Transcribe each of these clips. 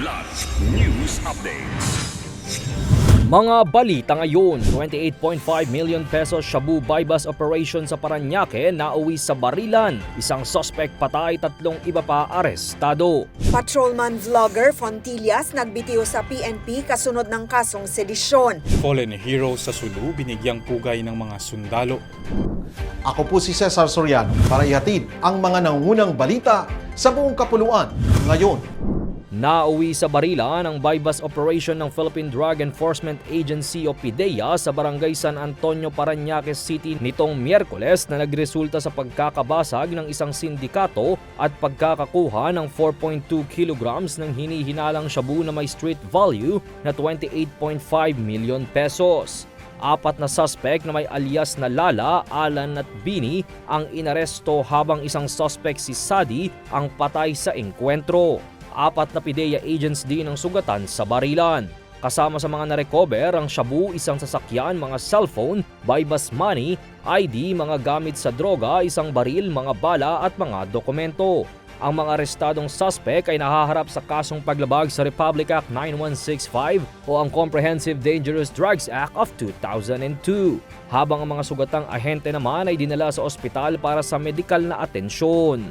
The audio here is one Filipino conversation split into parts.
Kidlat News Updates. Mga balita ngayon, 28.5 million pesos Shabu Bypass Operation sa Paranaque nauwi sa Barilan. Isang suspect patay, tatlong iba pa arestado. Patrolman vlogger Fontillas nagbitiw sa PNP kasunod ng kasong sedisyon. Fallen hero sa Sulu binigyang pugay ng mga sundalo. Ako po si Cesar Soriano para ihatid ang mga nangunang balita sa buong kapuluan ngayon. Nauwi sa Barilan ang bypass operation ng Philippine Drug Enforcement Agency o PIDEA sa Barangay San Antonio, Parañaque City nitong Miyerkules na nagresulta sa pagkakabasag ng isang sindikato at pagkakakuha ng 4.2 kilograms ng hinihinalang shabu na may street value na 28.5 million pesos. Apat na suspect na may alias na Lala, Alan at Bini ang inaresto habang isang suspect si Sadi ang patay sa engkwentro. Apat na PIDEA agents din ang sugatan sa barilan. Kasama sa mga narecover ang shabu, isang sasakyan, mga cellphone, bypass money, ID, mga gamit sa droga, isang baril, mga bala at mga dokumento. Ang mga arestadong suspect ay nahaharap sa kasong paglabag sa Republic Act 9165 o ang Comprehensive Dangerous Drugs Act of 2002. Habang ang mga sugatang ahente naman ay dinala sa ospital para sa medikal na atensyon.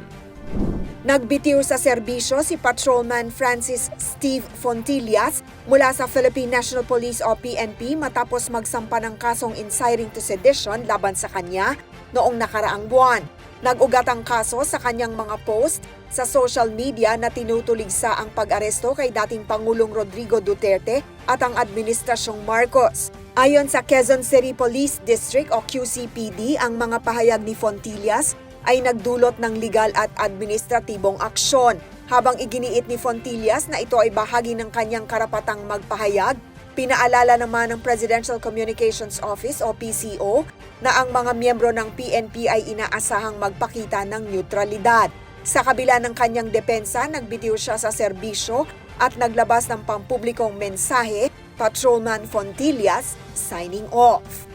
Nagbitiw sa serbisyo si Patrolman Francis Steve Fontillas mula sa Philippine National Police o PNP matapos magsampa ng kasong inciting to sedition laban sa kanya noong nakaraang buwan. Nag-ugat ang kaso sa kanyang mga post sa social media na tinutuligsa ang pag-aresto kay dating Pangulong Rodrigo Duterte at ang Administrasyong Marcos. Ayon sa Quezon City Police District o QCPD, ang mga pahayag ni Fontillas ay nagdulot ng legal at administratibong aksyon. Habang iginiit ni Fontillas na ito ay bahagi ng kanyang karapatang magpahayag, pinaalala naman ng Presidential Communications Office o PCO na ang mga miyembro ng PNP ay inaasahang magpakita ng neutralidad. Sa kabila ng kanyang depensa, nagbitiw siya sa serbisyo at naglabas ng pampublikong mensahe, Patrolman Fontillas signing off.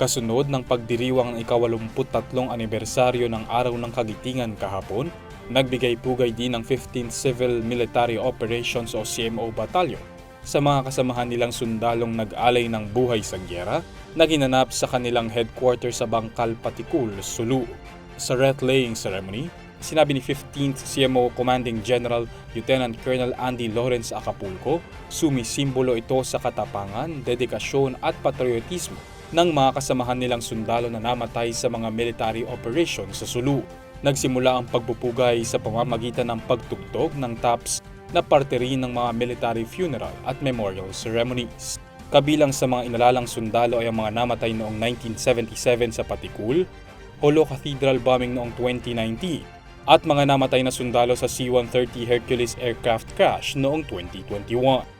Kasunod ng pagdiriwang ng ikawalumput-tatlong anibersaryo ng Araw ng Kagitingan kahapon, nagbigay pugay din ng 15th Civil Military Operations o CMO Battalion sa mga kasamahan nilang sundalong nag-alay ng buhay sa gyera na ginanap sa kanilang headquarters sa Bangkal Patikul, Sulu. Sa wreath-laying ceremony, sinabi ni 15th CMO Commanding General Lieutenant Colonel Andy Lawrence Acapulco, sumisimbolo ito sa katapangan, dedikasyon at patriotismo ng mga kasamahan nilang sundalo na namatay sa mga military operation sa Sulu. Nagsimula ang pagpupugay sa pamamagitan ng pagtugtog ng taps na parte rin ng mga military funeral at memorial ceremonies. Kabilang sa mga inalalang sundalo ay ang mga namatay noong 1977 sa Patikul, Holo Cathedral bombing noong 2019, at mga namatay na sundalo sa C-130 Hercules aircraft crash noong 2021.